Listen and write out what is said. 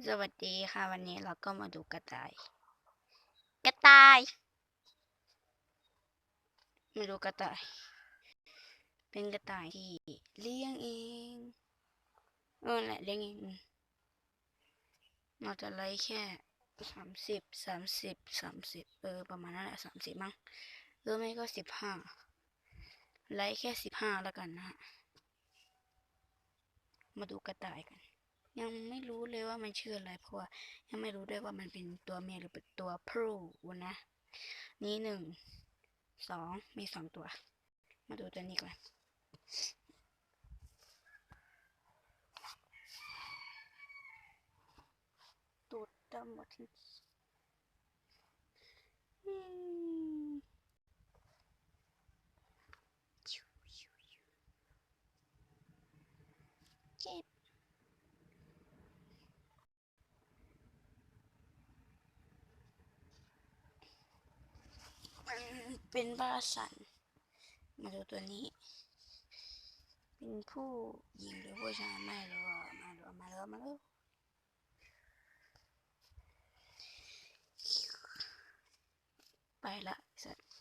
สวัสดีค่ะวันนี้เราก็มาดูกระต่าย กระต่ายมาดูกระต่าย เป็นกระต่ายที่เลี้ยงเองเออแหละเลี้ยงเองเราจะไล่แค่สามสิบสามสิบสามสิบเออประมาณนั้นแหละสามสิบมั้งหรือไม่ก็สิบห้าไล่แค่สิบห้าแล้วกันนะฮะมาดูกระต่ายกัน ยังไม่รู้เลยว่ามันชื่ออะไรเพราะว่ายังไม่รู้ด้วยว่ามันเป็นตัวเมียหรือเป็นตัวผู้นะ นี่หนึ่งสองมีสองตัว มาดูตัวนี้ก่อนตูดดำหมดทั้งอืมเจ็บ มันเป็นบาสัน มาดูตัวนี้ เป็นผู้หญิงหรือผู้ชายไม่รู้อมาดูมาดูมาดูไปละสัตว์